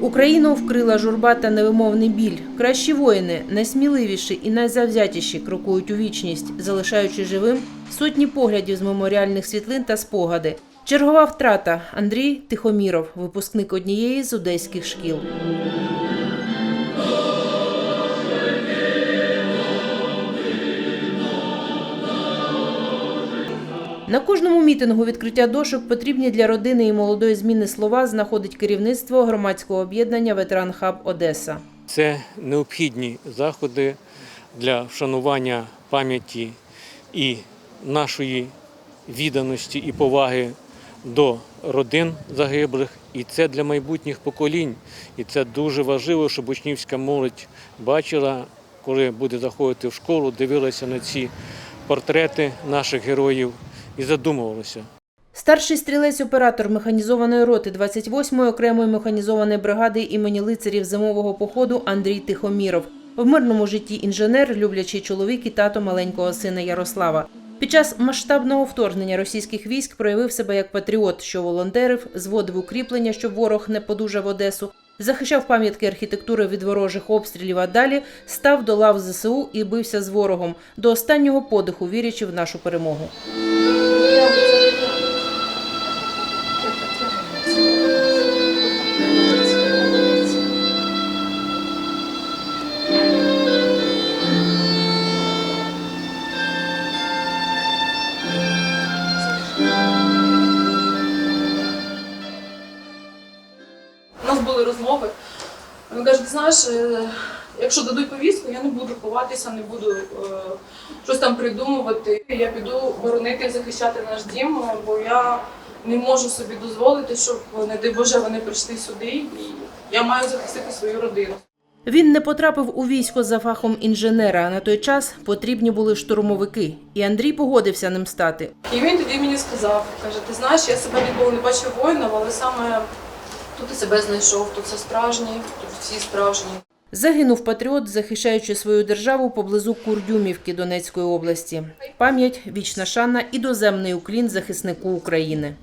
Україну вкрила журба та невимовний біль. Кращі воїни, найсміливіші і найзавзятіші крокують у вічність, залишаючи живим сотні поглядів з меморіальних світлин та спогади. Чергова втрата Андрій Тихоміров, випускник однієї з одеських шкіл. На кожному мітингу відкриття дошок потрібні для родини і молодої зміни слова знаходить керівництво громадського об'єднання Ветеран Хаб Одеса. Це необхідні заходи для вшанування пам'яті і нашої відданості і поваги до родин загиблих. І це для майбутніх поколінь. І це дуже важливо, щоб учнівська молодь бачила, коли буде заходити в школу, дивилася на ці портрети наших героїв і задумувалася. Старший стрілець-оператор механізованої роти 28-ї окремої механізованої бригади імені лицарів зимового походу Андрій Тихоміров. В мирному житті інженер, люблячий чоловік і тато маленького сина Ярослава. Під час масштабного вторгнення російських військ проявив себе як патріот, що волонтерив, зводив укріплення, щоб ворог не подужав Одесу, захищав пам'ятки архітектури від ворожих обстрілів, а далі став до лав ЗСУ і бився з ворогом до останнього подиху, вірячи в нашу перемогу. Були розмови. Він каже, ти знаєш, е, якщо дадуть повістку, я не буду ховатися, не буду е, щось там придумувати. Я піду боронити і захищати наш дім, е, бо я не можу собі дозволити, щоб, не дай Боже, вони прийшли сюди, і я маю захистити свою родину. Він не потрапив у військо за фахом інженера. а На той час потрібні були штурмовики, і Андрій погодився ним стати. І він тоді мені сказав, каже, ти знаєш, я себе ніколи не бачив воїном, але саме тут ти себе знайшов, тут все справжні, тут всі справжні. Загинув патріот, захищаючи свою державу поблизу Курдюмівки Донецької області. Пам'ять, вічна шана і доземний уклін захиснику України.